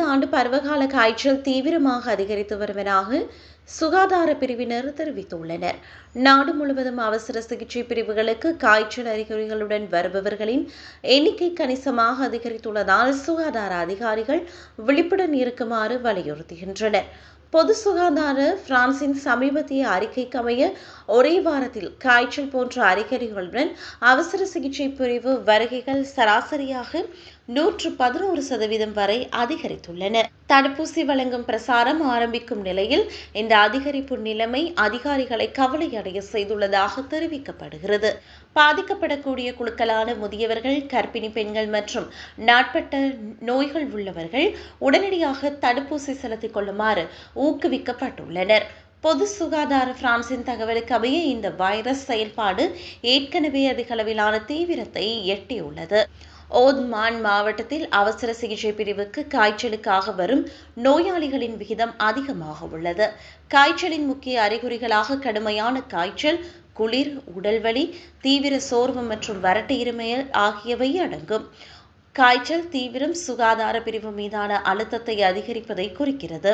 ஆண்டு பருவகால காய்ச்சல் தீவிரமாக அதிகரித்து வருவதாக சுகாதார பிரிவினர் தெரிவித்துள்ளனர். நாடு முழுவதும் அவசர சிகிச்சை பிரிவுகளுக்கு காய்ச்சல் அறிகுறிகளுடன் வருபவர்களின் எண்ணிக்கை கணிசமாக அதிகரித்துள்ளதால் சுகாதார அதிகாரிகள் விழிப்புடன் இருக்குமாறு வலியுறுத்துகின்றனர். பொது சுகாதார பிரான்சின் சமீபத்திய அறிக்கைக்கு அமைய ஒரே வாரத்தில் காய்ச்சல் போன்ற அறிகுறிகளுடன் அவசர சிகிச்சை பிரிவு வருகைகள் சராசரியாக நூற்று பதினோரு சதவீதம் வரை அதிகரித்துள்ளன. தடுப்பூசி வழங்கும் பிரசாரம் ஆரம்பிக்கும் நிலையில் இந்த அதிகரிப்பு நிலைமை அதிகாரிகளை கவலையடைய செய்துள்ளதாக தெரிவிக்கப்படுகிறது. பாதிக்கப்படக்கூடிய குழுக்களான முதியவர்கள் கர்ப்பிணி பெண்கள் மற்றும் நாட்பட்ட நோய்கள் உள்ளவர்கள் உடனடியாக தடுப்பூசி செலுத்திக் கொள்ளுமாறு ஊக்குவிக்கப்பட்டுள்ளனர். பொது சுகாதார பிரான்சின் தகவலுக்கு அமைய இந்த வைரஸ் செயல்பாடு ஏற்கனவே அதிகளவிலான தீவிரத்தை எட்டியுள்ளது. ஓத்மான் மாவட்டத்தில் அவசர சிகிச்சை பிரிவுக்கு காய்ச்சலுக்காக வரும் நோயாளிகளின் விகிதம் அதிகமாக உள்ளது. காய்ச்சலின் முக்கிய அறிகுறிகளாக கடுமையான காய்ச்சல் குளிர் உடல்வலி தீவிர சோர்வு மற்றும் வறட்டு இருமையல் ஆகியவை அடங்கும். காய்ச்சல் தீவிரம் சுகாதார பிரிவு மீதான அழுத்தத்தை அதிகரிப்பதை குறிக்கிறது.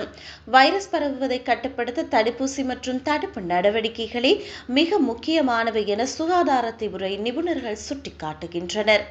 வைரஸ் பரவுவதை கட்டுப்படுத்த தடுப்பூசி மற்றும் தடுப்பு நடவடிக்கைகளே மிக முக்கியமானவை என சுகாதாரத்துறை நிபுணர்கள் சுட்டிக்காட்டுகின்றனர்.